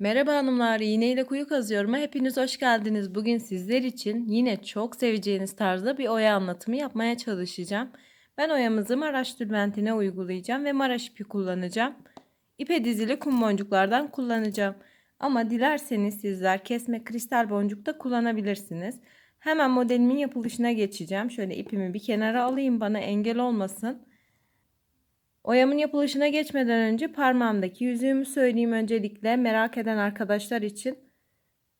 Merhaba hanımlar, iğneyle kuyu kazıyorum. Hepiniz hoş geldiniz. Bugün sizler için yine çok seveceğiniz tarzda bir oya anlatımı yapmaya çalışacağım. Ben oyamızı Maraş tülbentine uygulayacağım ve Maraş ipi kullanacağım. İpe dizili kum boncuklardan kullanacağım. Ama dilerseniz sizler kesme kristal boncuk da kullanabilirsiniz. Hemen modelimin yapılışına geçeceğim. Şöyle ipimi bir kenara alayım bana engel olmasın. Oyamın yapılışına geçmeden önce parmağımdaki yüzüğümü söyleyeyim öncelikle merak eden arkadaşlar için.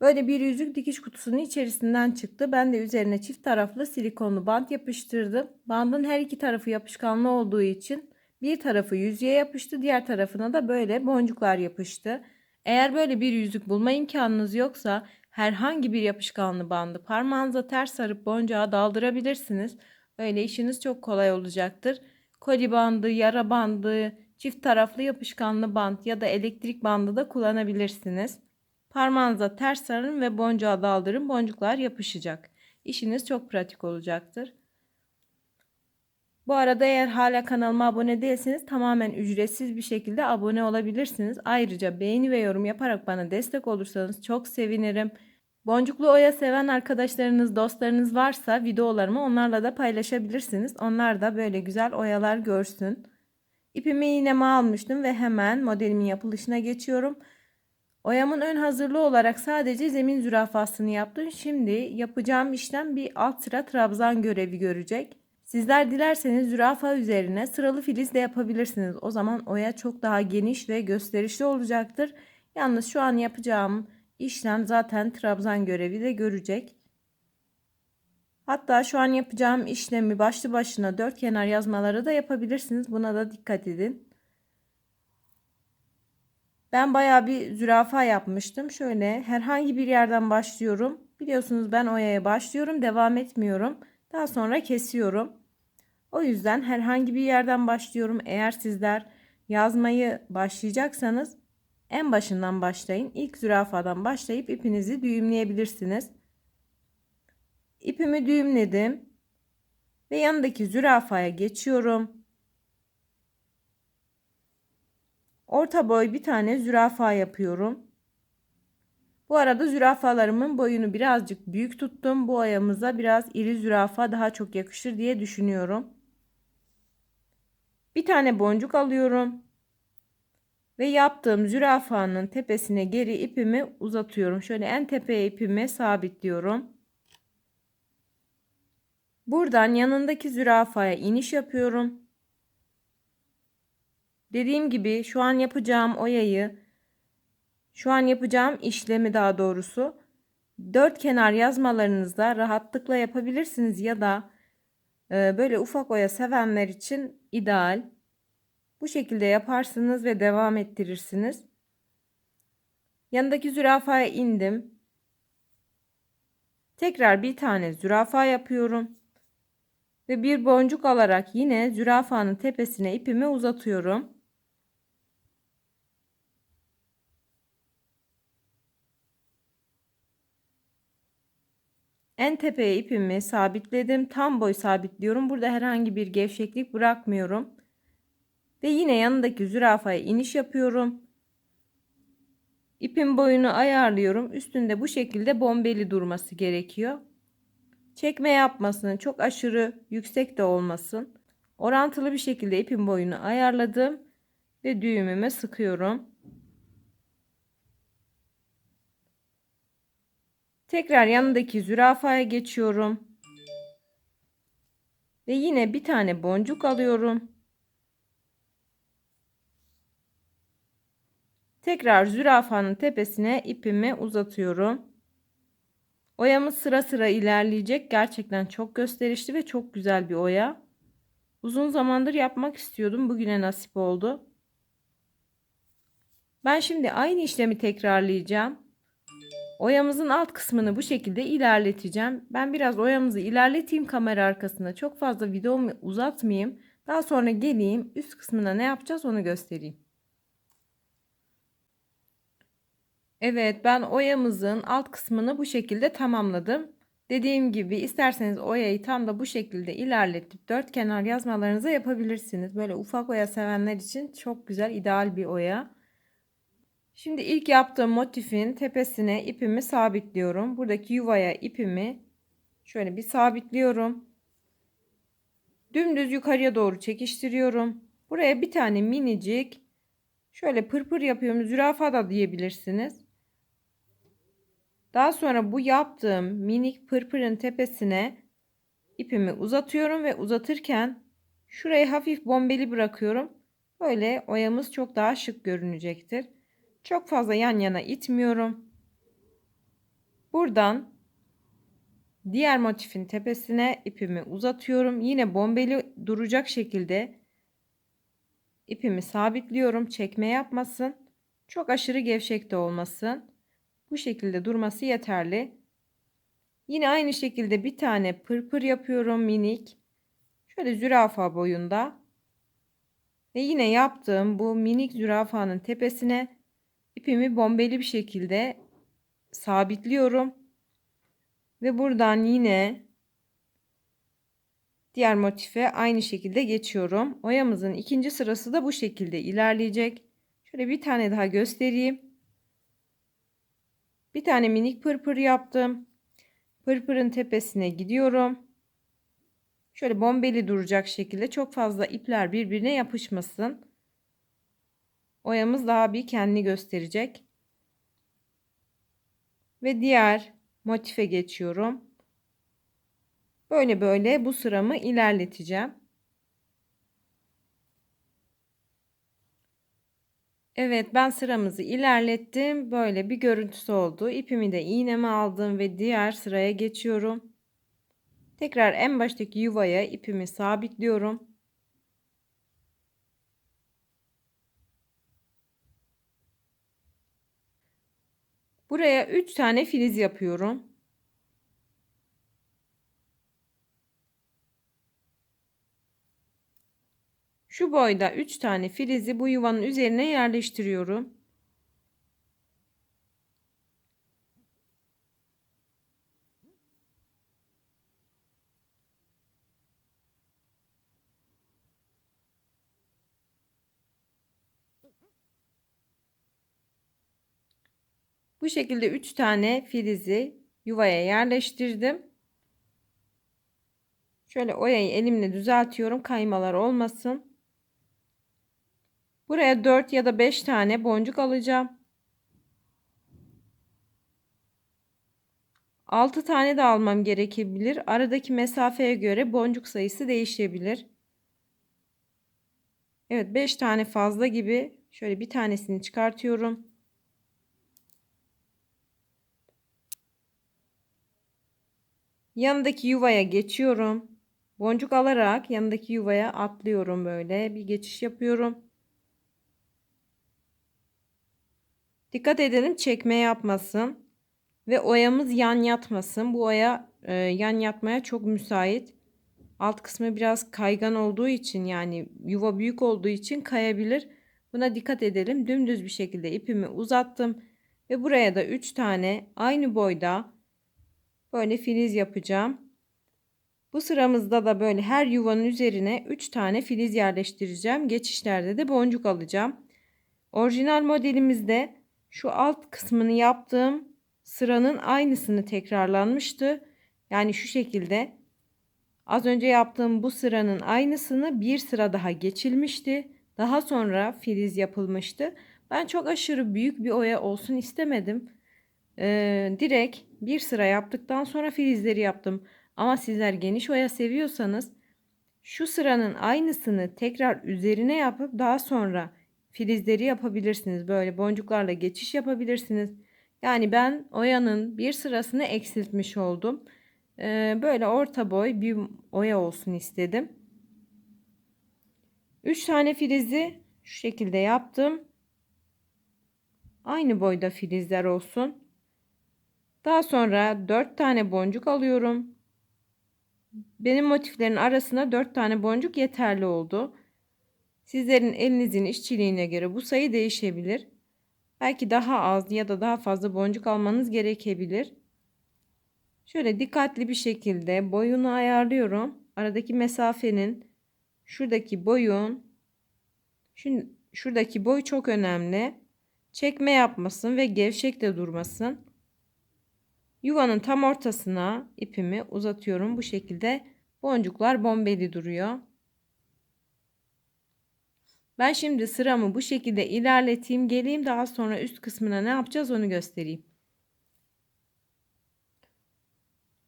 Böyle bir yüzük dikiş kutusunun içerisinden çıktı. Ben de üzerine çift taraflı silikonlu bant yapıştırdım. Bandın her iki tarafı yapışkanlı olduğu için bir tarafı yüzüğe yapıştı, diğer tarafına da böyle boncuklar yapıştı. Eğer böyle bir yüzük bulma imkanınız yoksa herhangi bir yapışkanlı bandı parmağınıza ters sarıp boncuğa daldırabilirsiniz. Öyle işiniz çok kolay olacaktır koli bandı, yara bandı, çift taraflı yapışkanlı bant ya da elektrik bandı da kullanabilirsiniz. Parmağınıza ters sarın ve boncuğa daldırın. Boncuklar yapışacak. İşiniz çok pratik olacaktır. Bu arada eğer hala kanalıma abone değilseniz tamamen ücretsiz bir şekilde abone olabilirsiniz. Ayrıca beğeni ve yorum yaparak bana destek olursanız çok sevinirim. Boncuklu oya seven arkadaşlarınız, dostlarınız varsa videolarımı onlarla da paylaşabilirsiniz. Onlar da böyle güzel oyalar görsün. İpimi iğneme almıştım ve hemen modelimin yapılışına geçiyorum. Oyamın ön hazırlığı olarak sadece zemin zürafasını yaptım. Şimdi yapacağım işlem bir alt sıra trabzan görevi görecek. Sizler dilerseniz zürafa üzerine sıralı filiz de yapabilirsiniz. O zaman oya çok daha geniş ve gösterişli olacaktır. Yalnız şu an yapacağım işlem zaten trabzan görevi de görecek. Hatta şu an yapacağım işlemi başlı başına dört kenar yazmaları da yapabilirsiniz. Buna da dikkat edin. Ben baya bir zürafa yapmıştım. Şöyle herhangi bir yerden başlıyorum. Biliyorsunuz ben oyaya başlıyorum. Devam etmiyorum. Daha sonra kesiyorum. O yüzden herhangi bir yerden başlıyorum. Eğer sizler yazmayı başlayacaksanız en başından başlayın. İlk zürafadan başlayıp ipinizi düğümleyebilirsiniz. İpimi düğümledim. Ve yanındaki zürafaya geçiyorum. Orta boy bir tane zürafa yapıyorum. Bu arada zürafalarımın boyunu birazcık büyük tuttum. Bu ayağımıza biraz iri zürafa daha çok yakışır diye düşünüyorum. Bir tane boncuk alıyorum ve yaptığım zürafanın tepesine geri ipimi uzatıyorum. Şöyle en tepeye ipimi sabitliyorum. Buradan yanındaki zürafaya iniş yapıyorum. Dediğim gibi şu an yapacağım oyayı şu an yapacağım işlemi daha doğrusu dört kenar yazmalarınızda rahatlıkla yapabilirsiniz ya da e, böyle ufak oya sevenler için ideal. Bu şekilde yaparsınız ve devam ettirirsiniz. Yanındaki zürafaya indim. Tekrar bir tane zürafa yapıyorum. Ve bir boncuk alarak yine zürafanın tepesine ipimi uzatıyorum. En tepeye ipimi sabitledim. Tam boy sabitliyorum. Burada herhangi bir gevşeklik bırakmıyorum. Ve yine yanındaki zürafaya iniş yapıyorum. İpin boyunu ayarlıyorum. Üstünde bu şekilde bombeli durması gerekiyor. Çekme yapmasın. Çok aşırı yüksek de olmasın. Orantılı bir şekilde ipin boyunu ayarladım. Ve düğümüme sıkıyorum. Tekrar yanındaki zürafaya geçiyorum. Ve yine bir tane boncuk alıyorum. Tekrar zürafanın tepesine ipimi uzatıyorum. Oyamız sıra sıra ilerleyecek. Gerçekten çok gösterişli ve çok güzel bir oya. Uzun zamandır yapmak istiyordum. Bugüne nasip oldu. Ben şimdi aynı işlemi tekrarlayacağım. Oyamızın alt kısmını bu şekilde ilerleteceğim. Ben biraz oyamızı ilerleteyim kamera arkasında. Çok fazla videomu uzatmayayım. Daha sonra geleyim üst kısmına ne yapacağız onu göstereyim. Evet ben oyamızın alt kısmını bu şekilde tamamladım. Dediğim gibi isterseniz oyayı tam da bu şekilde ilerletip dört kenar yazmalarınızı yapabilirsiniz. Böyle ufak oya sevenler için çok güzel ideal bir oya. Şimdi ilk yaptığım motifin tepesine ipimi sabitliyorum. Buradaki yuvaya ipimi şöyle bir sabitliyorum. Dümdüz yukarıya doğru çekiştiriyorum. Buraya bir tane minicik şöyle pırpır yapıyorum. Zürafa da diyebilirsiniz. Daha sonra bu yaptığım minik pırpırın tepesine ipimi uzatıyorum ve uzatırken şurayı hafif bombeli bırakıyorum. Böyle oyamız çok daha şık görünecektir. Çok fazla yan yana itmiyorum. Buradan diğer motifin tepesine ipimi uzatıyorum. Yine bombeli duracak şekilde ipimi sabitliyorum. Çekme yapmasın. Çok aşırı gevşek de olmasın. Bu şekilde durması yeterli. Yine aynı şekilde bir tane pırpır yapıyorum minik. Şöyle zürafa boyunda. Ve yine yaptığım bu minik zürafanın tepesine ipimi bombeli bir şekilde sabitliyorum. Ve buradan yine diğer motife aynı şekilde geçiyorum. Oyamızın ikinci sırası da bu şekilde ilerleyecek. Şöyle bir tane daha göstereyim. Bir tane minik pırpır yaptım. Pırpırın tepesine gidiyorum. Şöyle bombeli duracak şekilde çok fazla ipler birbirine yapışmasın. Oyamız daha bir kendini gösterecek. Ve diğer motife geçiyorum. Böyle böyle bu sıramı ilerleteceğim. Evet ben sıramızı ilerlettim. Böyle bir görüntüsü oldu. İpimi de iğneme aldım ve diğer sıraya geçiyorum. Tekrar en baştaki yuvaya ipimi sabitliyorum. Buraya 3 tane filiz yapıyorum. Şu boyda 3 tane filizi bu yuvanın üzerine yerleştiriyorum. Bu şekilde 3 tane filizi yuvaya yerleştirdim. Şöyle oyayı elimle düzeltiyorum kaymalar olmasın. Buraya 4 ya da 5 tane boncuk alacağım. 6 tane de almam gerekebilir. Aradaki mesafeye göre boncuk sayısı değişebilir. Evet 5 tane fazla gibi şöyle bir tanesini çıkartıyorum. Yanındaki yuvaya geçiyorum. Boncuk alarak yanındaki yuvaya atlıyorum böyle. Bir geçiş yapıyorum. Dikkat edelim çekme yapmasın. Ve oyamız yan yatmasın. Bu oya e, yan yatmaya çok müsait. Alt kısmı biraz kaygan olduğu için yani yuva büyük olduğu için kayabilir. Buna dikkat edelim. Dümdüz bir şekilde ipimi uzattım. Ve buraya da 3 tane aynı boyda böyle filiz yapacağım. Bu sıramızda da böyle her yuvanın üzerine 3 tane filiz yerleştireceğim. Geçişlerde de boncuk alacağım. Orijinal modelimizde şu alt kısmını yaptığım sıranın aynısını tekrarlanmıştı. Yani şu şekilde az önce yaptığım bu sıranın aynısını bir sıra daha geçilmişti. Daha sonra filiz yapılmıştı. Ben çok aşırı büyük bir oya olsun istemedim. Ee, direkt bir sıra yaptıktan sonra filizleri yaptım. Ama sizler geniş oya seviyorsanız şu sıranın aynısını tekrar üzerine yapıp daha sonra filizleri yapabilirsiniz. Böyle boncuklarla geçiş yapabilirsiniz. Yani ben oyanın bir sırasını eksiltmiş oldum. Ee, böyle orta boy bir oya olsun istedim. 3 tane filizi şu şekilde yaptım. Aynı boyda filizler olsun. Daha sonra 4 tane boncuk alıyorum. Benim motiflerin arasına 4 tane boncuk yeterli oldu. Sizlerin elinizin işçiliğine göre bu sayı değişebilir. Belki daha az ya da daha fazla boncuk almanız gerekebilir. Şöyle dikkatli bir şekilde boyunu ayarlıyorum. Aradaki mesafenin şuradaki boyun şuradaki boy çok önemli. çekme yapmasın ve gevşek de durmasın. Yuvanın tam ortasına ipimi uzatıyorum. Bu şekilde boncuklar bombeli duruyor. Ben şimdi sıramı bu şekilde ilerleteyim. Geleyim daha sonra üst kısmına ne yapacağız onu göstereyim.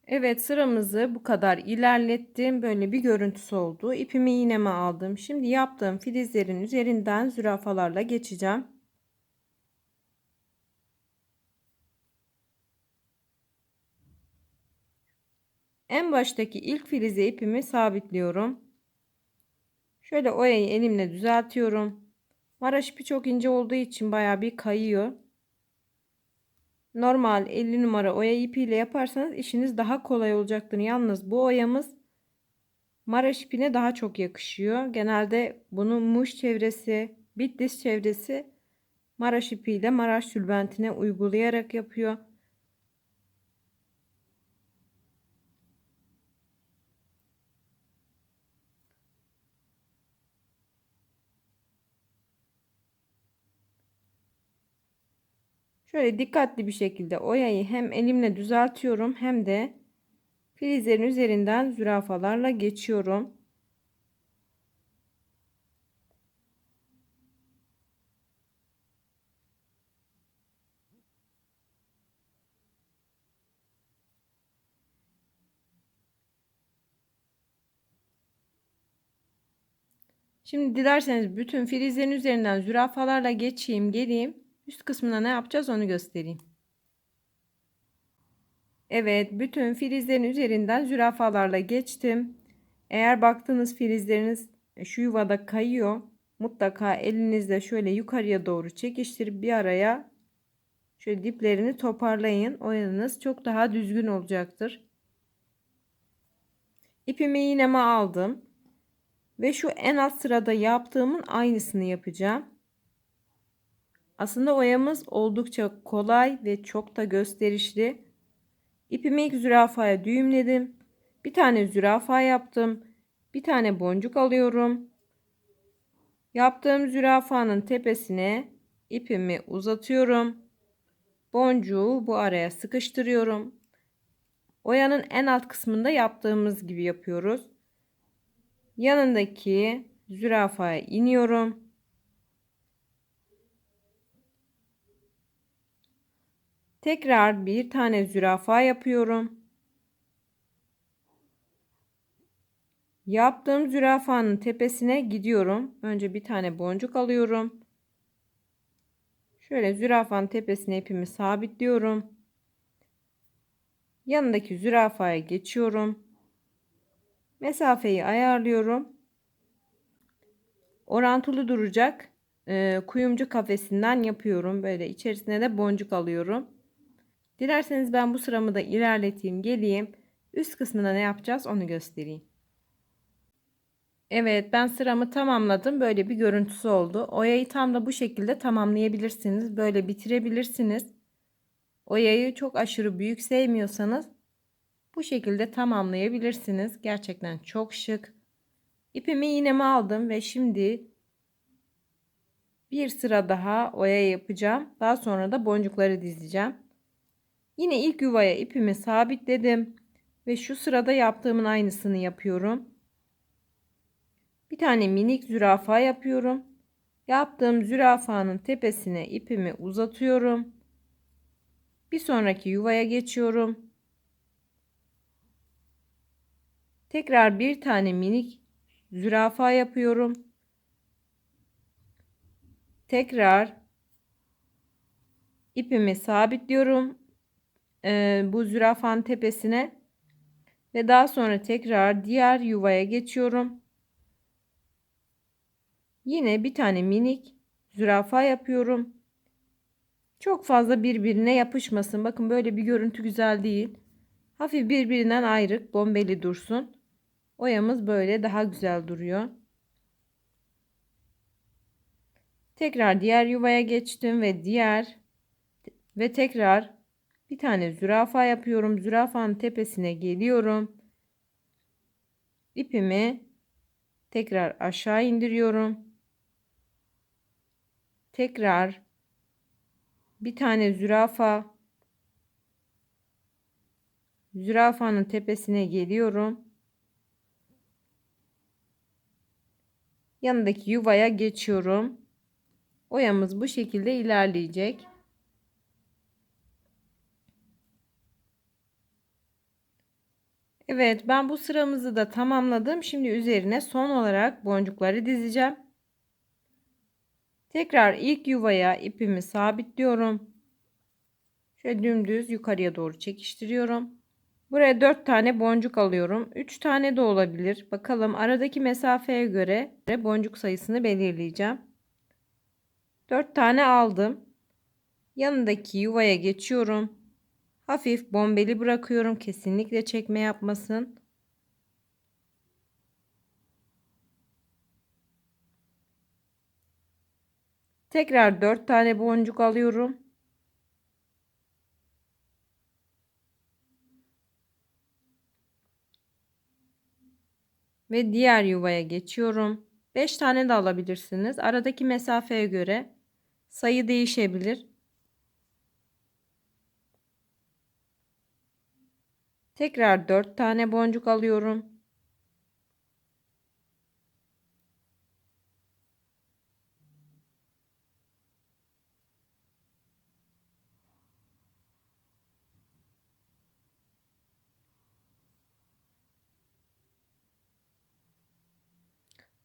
Evet sıramızı bu kadar ilerlettim. Böyle bir görüntüsü oldu. İpimi iğneme aldım. Şimdi yaptığım filizlerin üzerinden zürafalarla geçeceğim. En baştaki ilk filize ipimi sabitliyorum. Şöyle oyayı elimle düzeltiyorum. Maraş ipi çok ince olduğu için baya bir kayıyor. Normal 50 numara oya ipiyle yaparsanız işiniz daha kolay olacaktır. Yalnız bu oyamız Maraş ipine daha çok yakışıyor. Genelde bunu Muş çevresi, Bitlis çevresi Maraş ipiyle Maraş tülbentine uygulayarak yapıyor. Şöyle dikkatli bir şekilde oyayı hem elimle düzeltiyorum hem de filizlerin üzerinden zürafalarla geçiyorum. Şimdi dilerseniz bütün filizlerin üzerinden zürafalarla geçeyim geleyim. Üst kısmına ne yapacağız onu göstereyim. Evet bütün filizlerin üzerinden zürafalarla geçtim. Eğer baktığınız filizleriniz şu yuvada kayıyor. Mutlaka elinizle şöyle yukarıya doğru çekiştirip bir araya şöyle diplerini toparlayın. Oyanınız çok daha düzgün olacaktır. İpimi iğneme aldım. Ve şu en alt sırada yaptığımın aynısını yapacağım. Aslında oyamız oldukça kolay ve çok da gösterişli. İpimi ilk zürafaya düğümledim. Bir tane zürafa yaptım. Bir tane boncuk alıyorum. Yaptığım zürafanın tepesine ipimi uzatıyorum. Boncuğu bu araya sıkıştırıyorum. Oyanın en alt kısmında yaptığımız gibi yapıyoruz. Yanındaki zürafaya iniyorum. Tekrar bir tane zürafa yapıyorum. Yaptığım zürafanın tepesine gidiyorum. Önce bir tane boncuk alıyorum. Şöyle zürafanın tepesine ipimi sabitliyorum. Yanındaki zürafaya geçiyorum. Mesafeyi ayarlıyorum. Orantılı duracak e, kuyumcu kafesinden yapıyorum. Böyle içerisine de boncuk alıyorum. Dilerseniz ben bu sıramı da ilerleteyim geleyim. Üst kısmına ne yapacağız onu göstereyim. Evet ben sıramı tamamladım. Böyle bir görüntüsü oldu. Oyayı tam da bu şekilde tamamlayabilirsiniz. Böyle bitirebilirsiniz. Oyayı çok aşırı büyük sevmiyorsanız bu şekilde tamamlayabilirsiniz. Gerçekten çok şık. İpimi iğnemi aldım ve şimdi bir sıra daha oya yapacağım. Daha sonra da boncukları dizeceğim. Yine ilk yuvaya ipimi sabitledim ve şu sırada yaptığımın aynısını yapıyorum. Bir tane minik zürafa yapıyorum. Yaptığım zürafanın tepesine ipimi uzatıyorum. Bir sonraki yuvaya geçiyorum. Tekrar bir tane minik zürafa yapıyorum. Tekrar ipimi sabitliyorum e, bu zürafanın tepesine ve daha sonra tekrar diğer yuvaya geçiyorum. Yine bir tane minik zürafa yapıyorum. Çok fazla birbirine yapışmasın. Bakın böyle bir görüntü güzel değil. Hafif birbirinden ayrık bombeli dursun. Oyamız böyle daha güzel duruyor. Tekrar diğer yuvaya geçtim ve diğer ve tekrar bir tane zürafa yapıyorum. Zürafanın tepesine geliyorum. İpimi tekrar aşağı indiriyorum. Tekrar Bir tane zürafa. Zürafanın tepesine geliyorum. Yanındaki yuvaya geçiyorum. Oyamız bu şekilde ilerleyecek. Evet ben bu sıramızı da tamamladım. Şimdi üzerine son olarak boncukları dizeceğim. Tekrar ilk yuvaya ipimi sabitliyorum. Şöyle dümdüz yukarıya doğru çekiştiriyorum. Buraya 4 tane boncuk alıyorum. 3 tane de olabilir. Bakalım aradaki mesafeye göre boncuk sayısını belirleyeceğim. 4 tane aldım. Yanındaki yuvaya geçiyorum. Hafif bombeli bırakıyorum. Kesinlikle çekme yapmasın. Tekrar 4 tane boncuk alıyorum. Ve diğer yuvaya geçiyorum. 5 tane de alabilirsiniz. Aradaki mesafeye göre sayı değişebilir. Tekrar 4 tane boncuk alıyorum.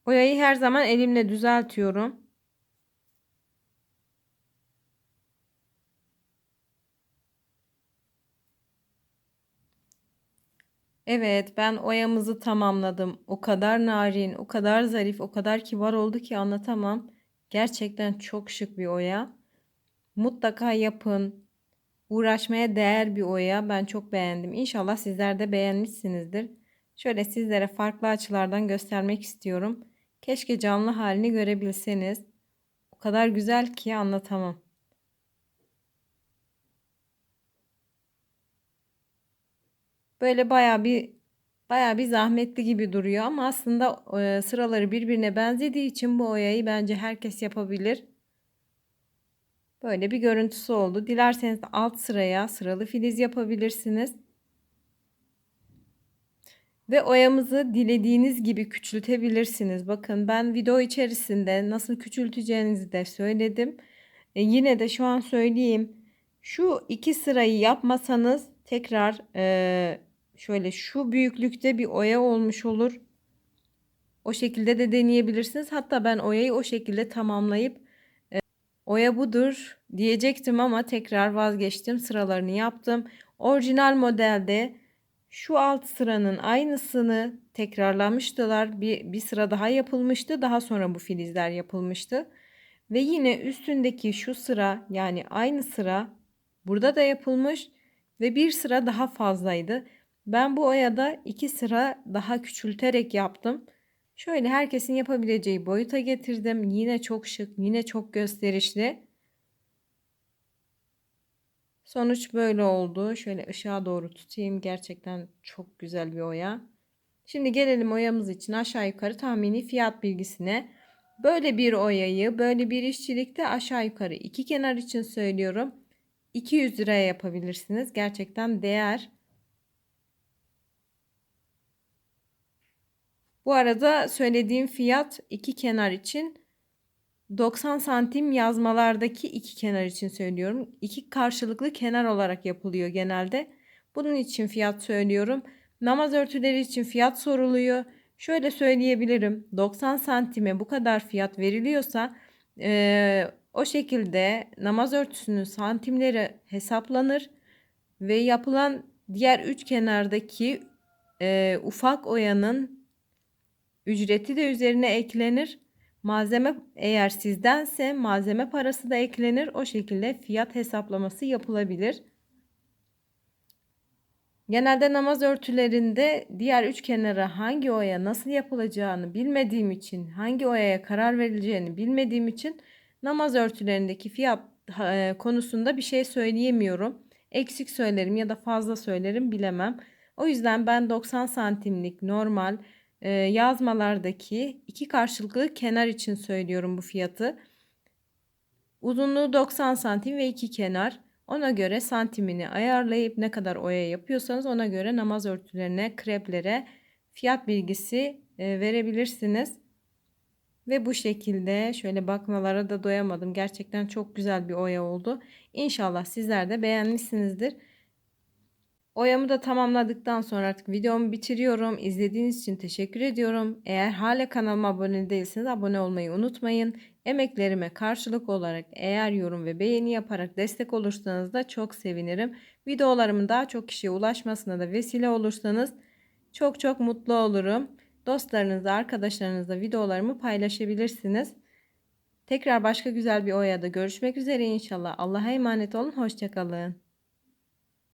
Boyayı her zaman elimle düzeltiyorum. Evet, ben oyamızı tamamladım. O kadar narin, o kadar zarif, o kadar kibar oldu ki anlatamam. Gerçekten çok şık bir oya. Mutlaka yapın. Uğraşmaya değer bir oya. Ben çok beğendim. İnşallah sizler de beğenmişsinizdir. Şöyle sizlere farklı açılardan göstermek istiyorum. Keşke canlı halini görebilseniz. O kadar güzel ki anlatamam. Böyle baya bir baya bir zahmetli gibi duruyor ama aslında e, sıraları birbirine benzediği için bu oyayı bence herkes yapabilir. Böyle bir görüntüsü oldu. Dilerseniz alt sıraya sıralı filiz yapabilirsiniz. Ve oyamızı dilediğiniz gibi küçültebilirsiniz. Bakın ben video içerisinde nasıl küçülteceğinizi de söyledim. E, yine de şu an söyleyeyim. Şu iki sırayı yapmasanız tekrar e, şöyle şu büyüklükte bir oya olmuş olur. O şekilde de deneyebilirsiniz. Hatta ben oyayı o şekilde tamamlayıp e, oya budur diyecektim ama tekrar vazgeçtim. Sıralarını yaptım. Orijinal modelde şu alt sıranın aynısını tekrarlamıştılar. Bir, bir sıra daha yapılmıştı. Daha sonra bu filizler yapılmıştı. Ve yine üstündeki şu sıra yani aynı sıra burada da yapılmış ve bir sıra daha fazlaydı. Ben bu oyada iki sıra daha küçülterek yaptım. Şöyle herkesin yapabileceği boyuta getirdim. Yine çok şık, yine çok gösterişli. Sonuç böyle oldu. Şöyle ışığa doğru tutayım. Gerçekten çok güzel bir oya. Şimdi gelelim oyamız için aşağı yukarı tahmini fiyat bilgisine. Böyle bir oyayı böyle bir işçilikte aşağı yukarı iki kenar için söylüyorum. 200 liraya yapabilirsiniz. Gerçekten değer. Bu arada söylediğim fiyat iki kenar için 90 santim yazmalardaki iki kenar için söylüyorum. İki karşılıklı kenar olarak yapılıyor genelde. Bunun için fiyat söylüyorum. Namaz örtüleri için fiyat soruluyor. Şöyle söyleyebilirim. 90 santime bu kadar fiyat veriliyorsa e, o şekilde namaz örtüsünün santimleri hesaplanır ve yapılan diğer üç kenardaki e, ufak oyanın ücreti de üzerine eklenir. Malzeme eğer sizdense malzeme parası da eklenir. O şekilde fiyat hesaplaması yapılabilir. Genelde namaz örtülerinde diğer üç kenara hangi oya nasıl yapılacağını bilmediğim için, hangi oyaya karar verileceğini bilmediğim için namaz örtülerindeki fiyat e, konusunda bir şey söyleyemiyorum. Eksik söylerim ya da fazla söylerim bilemem. O yüzden ben 90 santimlik normal e, yazmalardaki iki karşılıklı kenar için söylüyorum bu fiyatı. Uzunluğu 90 santim ve iki kenar. Ona göre santimini ayarlayıp ne kadar oya yapıyorsanız ona göre namaz örtülerine, kreplere fiyat bilgisi verebilirsiniz. Ve bu şekilde şöyle bakmalara da doyamadım. Gerçekten çok güzel bir oya oldu. İnşallah sizler de beğenmişsinizdir. Oyamı da tamamladıktan sonra artık videomu bitiriyorum. İzlediğiniz için teşekkür ediyorum. Eğer hala kanalıma abone değilseniz abone olmayı unutmayın. Emeklerime karşılık olarak eğer yorum ve beğeni yaparak destek olursanız da çok sevinirim. Videolarımın daha çok kişiye ulaşmasına da vesile olursanız çok çok mutlu olurum. Dostlarınızla, arkadaşlarınızla videolarımı paylaşabilirsiniz. Tekrar başka güzel bir oyada görüşmek üzere inşallah. Allah'a emanet olun. Hoşçakalın.